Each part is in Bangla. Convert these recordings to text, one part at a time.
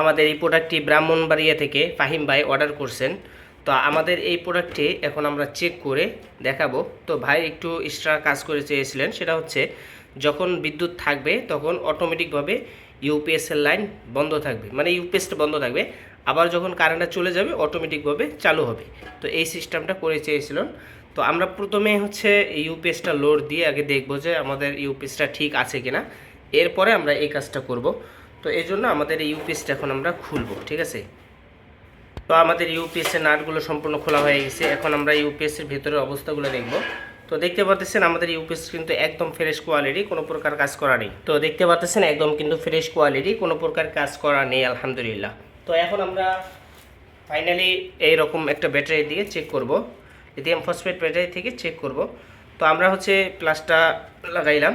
আমাদের এই প্রোডাক্টটি ব্রাহ্মণবাড়িয়া থেকে ফাহিম ভাই অর্ডার করছেন। তো আমাদের এই প্রোডাক্টটি এখন আমরা চেক করে দেখাবো। তো ভাই একটু এক্সট্রা কাজ করে চেয়েছিলেন, সেটা হচ্ছে যখন বিদ্যুৎ থাকবে তখন অটোমেটিকভাবে ইউপিএসের লাইন বন্ধ থাকবে। মানে ইউপিএসটা বন্ধ থাকবে। আবার যখন কারেন্টটা চলে যাবে অটোমেটিকভাবে চালু হবে। তো এই সিস্টেমটা করে চেয়েছিলেন। তো আমরা প্রথমে হচ্ছে ইউপিএসটা লোড দিয়ে আগে দেখব যে আমাদের ইউপিএসটা ঠিক আছে কিনা। এরপরে আমরা এই কাজটা করব। তো এই জন্য আমাদের এই ইউপিএসটা এখন আমরা খুলবো, ঠিক আছে? তো আমাদের ইউপিএসের নাটগুলো সম্পূর্ণ খোলা হয়ে গেছে। এখন আমরা ইউপিএসের ভেতরের অবস্থাগুলো দেখব। তো দেখতে পাচ্ছেন আমাদের ইউপিএস কিন্তু একদম ফ্রেশ কোয়ালিটি কোনো প্রকার কাজ করা নেই। তো দেখতে পাচ্ছেন একদম কিন্তু ফ্রেশ কোয়ালিটি কোনো প্রকার কাজ করা নেই, আলহামদুলিল্লাহ। তো এখন আমরা ফাইনালি এইরকম একটা ব্যাটারি দিয়ে চেক করব। লিথিয়াম ফসফেট ব্যাটারি থেকে চেক করব। তো আমরা হচ্ছে প্লাসটা লাগাইলাম।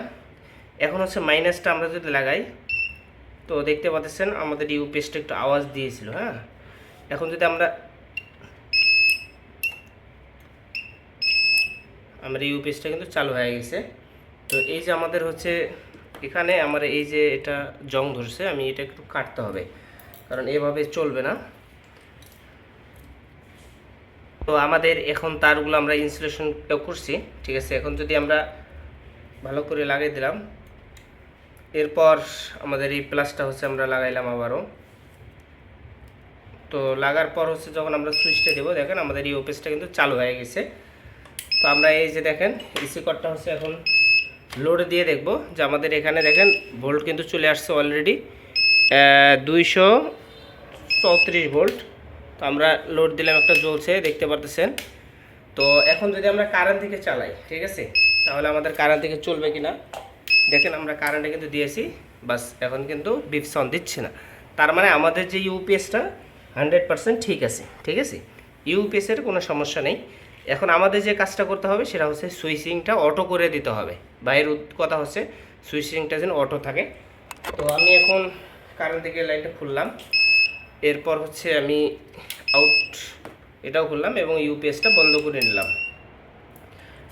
এখন হচ্ছে মাইনাসটা আমরা যদি লাগাই তো দেখতে পাচ্ছেন, আমাদের ইউ ইউপিএসটা একটু আওয়াজ দিয়েছিল হ্যাঁ? এখন যদি আমরা আমার ইউপিএসটা কিন্তু চালু হয়ে গেছে। তো এই যে আমাদের হচ্ছে, এখানে আমার এই যে এটা জং ধরছে, আমি এটা একটু কাটতে হবে, কারণ এভাবে চলবে না। তো আমাদের এখন তারগুলো আমরা ইনসুলেশন করছি, ঠিক আছে? এখন যদি আমরা ভালো করে লাগিয়ে দিলাম এরপর আমাদের এই প্লাসটা হচ্ছে আমরা লাগাইলাম আবারও। তো লাগার পর হচ্ছে যখন আমরা সুইচটা দেবো, দেখেন আমাদের এই ওপেসটা কিন্তু চালু হয়ে গেছে। তো আমরা এই যে দেখেন ইসি কটটা হচ্ছে এখন লোড দিয়ে দেখব যে আমাদের এখানে দেখেন ভোল্ট কিন্তু চলে আসছে অলরেডি দুইশো চৌত্রিশ ভোল্ট। তো আমরা লোড দিলাম একটা জ্বলছে, দেখতে পারতেছেন। তো এখন যদি আমরা কারেন্ট থেকে চালাই, ঠিক আছে? তাহলে আমাদের কারেন্ট থেকে চলবে কি না দেখেন আমরা কারেন্টে কিন্তু দিয়েছি, বাস এখন কিন্তু বিপসন দিচ্ছে না। তার মানে আমাদের যে ইউপিএসটা হান্ড্রেড পার্সেন্ট ঠিক আছে ঠিক আছে? ইউপিএসের কোনো সমস্যা নেই। এখন আমাদের যে কাজটা করতে হবে সেটা হচ্ছে সুইচিংটা অটো করে দিতে হবে। বাইরের কথা হচ্ছে সুইচিংটা যেন অটো থাকে। তো আমি এখন কারেন্ট থেকে লাইনটা খুললাম। এরপর হচ্ছে আমি আউট এটাও খুললাম এবং ইউপিএসটা বন্ধ করে নিলাম।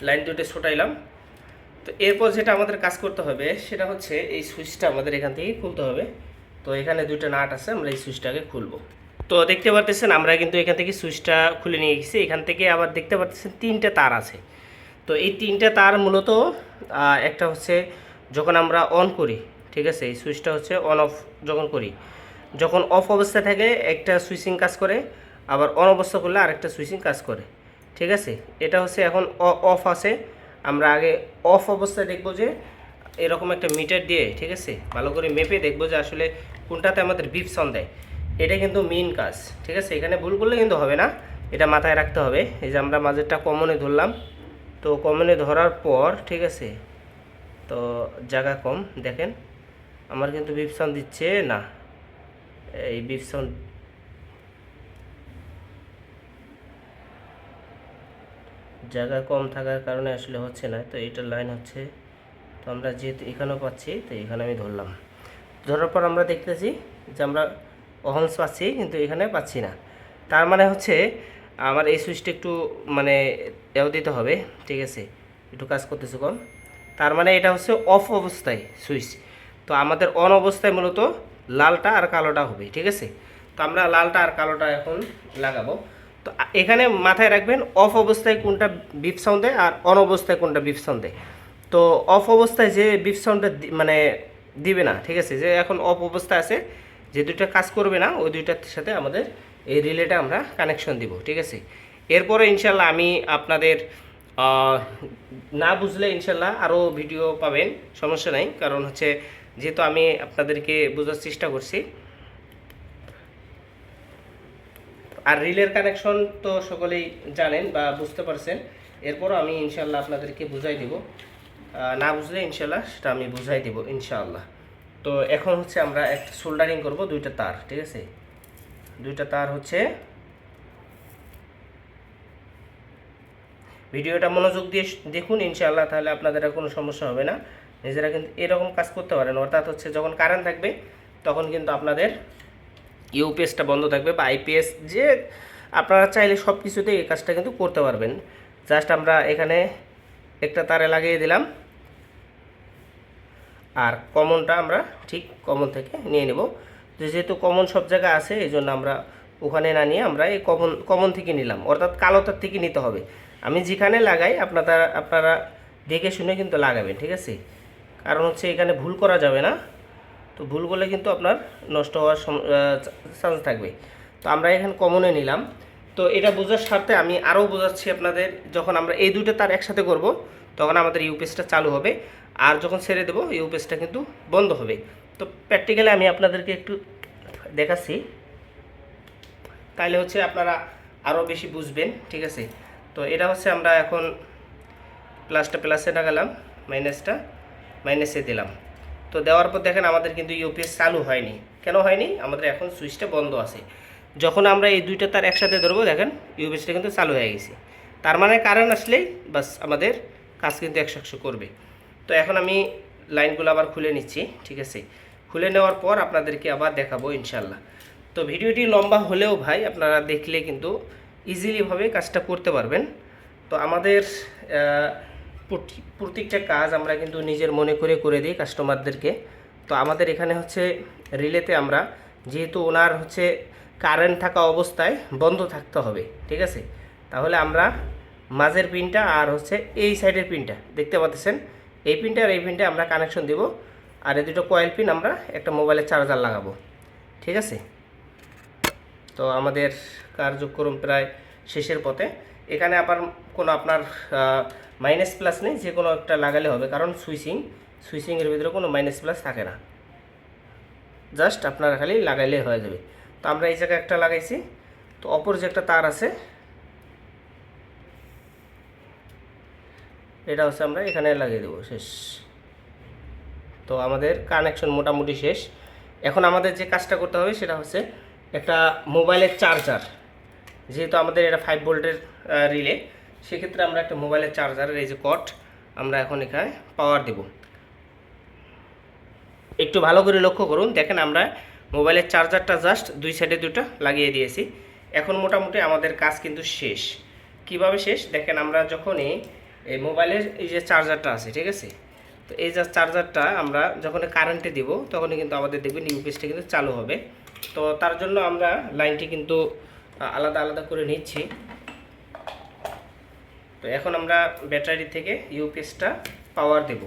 লাইন দুটো ছোটাইলাম। তো এরপর যেটা আমাদের কাজ করতে হবে, সেটা হচ্ছে এই সুইচটা আমাদের এখান থেকে খুলতে হবে। তো এখানে দুটো নাট আছে, আমরা এই সুইচটাকে খুলবো। তো দেখতে পারতেছেন, আমরা কিন্তু এখান থেকে সুইচটা খুলে নিয়ে গেছি। এখান থেকে আবার দেখতে পারতেছেন তিনটে তার আছে। তো এই তিনটে তার মূলত একটা হচ্ছে যখন আমরা অন করি, ঠিক আছে? এই সুইচটা হচ্ছে অন অফ যখন করি, যখন অফ অবস্থায় থাকে, একটা সুইচিং কাজ করে, আবার অন অবস্থা করলে আরেকটা সুইচিং কাজ করে, ঠিক আছে? এটা হচ্ছে এখন অফ আছে। আমরা আগে অফ অবস্থায় দেখব যে এরকম একটা মিটার দিয়ে, ঠিক আছে? ভালো করে মেপে দেখব যে আসলে কোনটাতে আমাদের বিপসন দেয়। এটা কিন্তু মেইন কাজ, ঠিক আছে? এখানে ভুল করলে কিন্তু হবে না। এটা মাথায় রাখতে হবে। এই যে আমরা মাঝেরটা কমনে ধরলাম। তো কমনে ধরার পর, ঠিক আছে? তো জায়গা কম, দেখেন। আমার কিন্তু বিপসন দিচ্ছে না। এই বিপসন জায়গা কম থাকার কারণে আসলে হচ্ছে না, তো এটার লাইন হচ্ছে, তো আমরা যেহেতু এখানেও পাচ্ছি, তো এখানে আমি ধরলাম। ধরার পর আমরা দেখতেছি যে আমরা অহংস পাচ্ছি, কিন্তু এখানে পাচ্ছি না। তার মানে হচ্ছে আমার এই সুইচটা একটু মানে এও দিতে হবে, ঠিক আছে? একটু কাজ করতেছে কম। তার মানে এটা হচ্ছে অফ অবস্থায় সুইচ তো আমাদের অন অবস্থায় মূলত লালটা আর কালোটা হবে, ঠিক আছে? তো আমরা লালটা আর কালোটা এখন লাগাবো। তো এখানে মাথায় রাখবেন অফ অবস্থায় কোনটা বিপ সাউন্ড আর অন অবস্থায় কোনটা বিপ সাউন্ড তো অফ অবস্থায় যে বিপ সাউন্ডটা মানে দিবে না, ঠিক আছে? যে এখন অফ অবস্থায় আছে, যে দুইটা কাজ করবে না, ওই দুইটার সাথে আমাদের এই রিলেটা আমরা কানেকশন দিব, ঠিক আছে? এরপরে ইনশাল্লাহ আমি আপনাদের না বুঝলে ইনশাল্লাহ আরও ভিডিও পাবেন, সমস্যা নাই। কারণ হচ্ছে, যেহেতু আমি আপনাদেরকে বোঝার চেষ্টা করছি আর রিলের কানেকশন তো সকলেই জানেন বা বুঝতে পারছেন। এরপরও আমি ইনশাল্লাহ আপনাদেরকে বুঝাই দিব। না বুঝলে ইনশাল্লাহ সেটা আমি বুঝাই দিব ইনশাআল্লাহ। তো এখন হচ্ছে আমরা একটা সোল্ডারিং করব, দুইটা তার, ঠিক আছে? দুইটা তার হচ্ছে ভিডিওটা মনোযোগ দিয়ে দেখুন ইনশাআল্লাহ, তাহলে আপনাদের কোনো সমস্যা হবে না। নিজেরা কিন্তু এরকম কাজ করতে পারেন। অর্থাৎ হচ্ছে যখন কারেন্ট থাকবে, তখন কিন্তু আপনাদের ইউপিএসটা বন্ধ থাকবে বা আইপিএস, যে আপনারা চাইলে সব কিছুতে এই কাজটা কিন্তু করতে পারবেন। জাস্ট আমরা এখানে একটা তারে লাগিয়ে দিলাম। আর কমনটা আমরা ঠিক কমন থেকে নিয়ে নেব। যেহেতু কমন সব জায়গায় আছে, এই জন্য আমরা ওখানে না নিয়ে আমরা এই কমন কমন থেকে নিলাম। অর্থাৎ কালোটার থেকে নিতে হবে। আমি যেখানে লাগাই, আপনারা আপনারা দেখে শুনে কিন্তু লাগাবেন, ঠিক আছে? কারণ হচ্ছে এখানে ভুল করা যাবে না। তো ভুল করলে কিন্তু আপনার নষ্ট হওয়ার চান্স থাকবে। তো আমরা এখানে কমনে নিলাম। তো এটা বোঝার স্বার্থে আমি আরও বোঝাচ্ছি আপনাদের, যখন আমরা এই দুটো তার একসাথে করব, তখন আমাদের ইউপিএসটা চালু হবে। আর যখন ছেড়ে দেবো ইউপিএসটা কিন্তু বন্ধ হবে। তো প্র্যাকটিক্যালি আমি আপনাদেরকে একটু দেখাচ্ছি। তাহলে হচ্ছে আপনারা আরও বেশি বুঝবেন, ঠিক আছে? তো এটা হচ্ছে আমরা এখন প্লাসটা প্লাসে লাগালাম মাইনাসটা মাইনাসে দিলাম। তো দেওয়ার পর দেখেন আমাদের কিন্তু ইউপিএস চালু হয়নি। কেন হয়নি? আমাদের এখন সুইচটা বন্ধ আছে। যখন আমরা এই দুইটা তার একসাথে ধরবো, দেখেন ইউপিএসটা কিন্তু চালু হয়ে গেছে। তার মানে কারেন্ট আসলেই বাস আমাদের কাজ কিন্তু একশো একশো করবে। তো এখন আমি লাইনগুলো আবার খুলে নিচ্ছি, ঠিক আছে? খুলে নেওয়ার পর আপনাদেরকে আবার দেখাবো ইনশাল্লাহ তো ভিডিওটি লম্বা হলেও ভাই, আপনারা দেখলে কিন্তু ইজিলিভাবে কাজটা করতে পারবেন। তো আমাদের প্রত্যেকটা কাজ আমরা কিন্তু নিজের মনে করে করে দিই কাস্টমারদেরকে। তো আমাদের এখানে হচ্ছে রিলেতে আমরা যেহেতু ওনার হচ্ছে কারেন্ট থাকা অবস্থায় বন্ধ থাকতে হবে, ঠিক আছে? তাহলে আমরা মাঝের পিনটা আর হচ্ছে এই সাইডের পিনটা, দেখতে পাচ্ছেন? এই পিনটা আর এই পিনটা আমরা কানেকশন দেব। আর এই দুটো কয়েল পিন আমরা একটা মোবাইলের চার্জার লাগাবো, ঠিক আছে? তো আমাদের কার্যক্রম প্রায় শেষের পথে। এখানে আবার কোনো আপনার মাইনাস প্লাস নেই, যে কোনো একটা লাগালে হবে, কারণ সুইচিং সুইচিংয়ের ভিতরে কোনো মাইনাস প্লাস থাকে না। জাস্ট আপনারা খালি লাগাইলে হয়ে যাবে। তো আমরা এই জায়গায় একটা লাগাইছি, তো অপর যে একটা তার আছে, এটা হচ্ছে আমরা এখানে লাগিয়ে দেবো, শেষ। তো আমাদের কানেকশন মোটামুটি শেষ। এখন আমাদের যে কাজটা করতে হবে, সেটা হচ্ছে একটা মোবাইলের চার্জার যেহেতু আমাদের এটা ফাইভ ভোল্টের রিলে সেক্ষেত্রে আমরা একটা মোবাইলের চার্জারের এই যে কট, আমরা এখন এখানে পাওয়ার দেব। একটু ভালো করে লক্ষ্য করুন, দেখেন আমরা মোবাইলের চার্জারটা জাস্ট দুই সাইডে দুটো লাগিয়ে দিয়েছি। এখন মোটামুটি আমাদের কাজ কিন্তু শেষ। কীভাবে শেষ? দেখেন আমরা যখনই এই মোবাইলের এই যে চার্জারটা আছে, ঠিক আছে? তো এই যে চার্জারটা আমরা যখন কারেন্টে দিব, তখনই কিন্তু আমাদের দেখবেন ইউপিএসটা কিন্তু চালু হবে। তো তার জন্য আমরা লাইনটি কিন্তু আলাদা আলাদা করে নিচ্ছি। তো এখন আমরা ব্যাটারি থেকে ইউপিএসটা পাওয়ার দেব।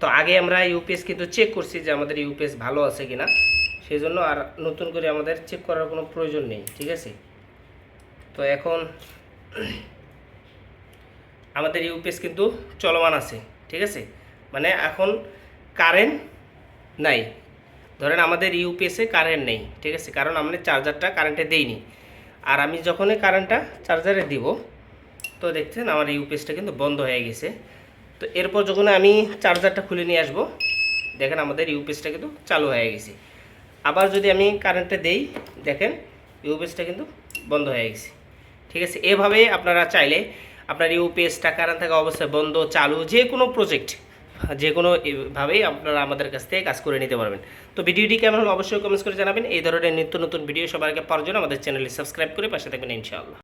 তো আগে আমরা ইউপিএস কিন্তু চেক করছি যে আমাদের ইউপিএস ভালো আছে কিনা সেই জন্য আর নতুন করে আমাদের চেক করার কোনো প্রয়োজন নেই, ঠিক আছে? তো এখন আমাদের ইউপিএস কিন্তু চলমান আছে, ঠিক আছে? মানে এখন কারেন্ট নাই। ধরেন আমাদের ইউপিএসে কারেন্ট নেই, ঠিক আছে? কারণ আমরা চার্জারটা কারেন্টে দেইনি। আর আমি যখনই কারেন্টটা চার্জারে দিব তো দেখছেন আমার এই ইউপিএসটা কিন্তু বন্ধ হয়ে গেছে। তো এরপর যখন আমি চার্জারটা খুলে নিয়ে আসব, দেখেন আমাদের ইউপিএসটা কিন্তু চালু হয়ে গেছে। আবার যদি আমি কারেন্টে দেই, দেখেন ইউপিএসটা কিন্তু বন্ধ হয়ে গেছে। ঠিক আছে, এভাবে আপনারা চাইলে আপনার ইউপিএসটা কারেন্ট থাকা অবস্থায় বন্ধ, চালু যে কোনো প্রজেক্ট যে কোনো ভাবেই আপনারা আমাদের কাছ থেকে কাজ করে নিতে পারবেন। তো ভিডিওটি কেমন হলো অবশ্যই কমেন্টস করে জানাবেন। এই ধরনের নিত্য নতুন ভিডিও সবার আগে পাওয়ার জন্য আমাদের চ্যানেলটি সাবস্ক্রাইব করে পাশে থাকবেন ইনশাআল্লাহ।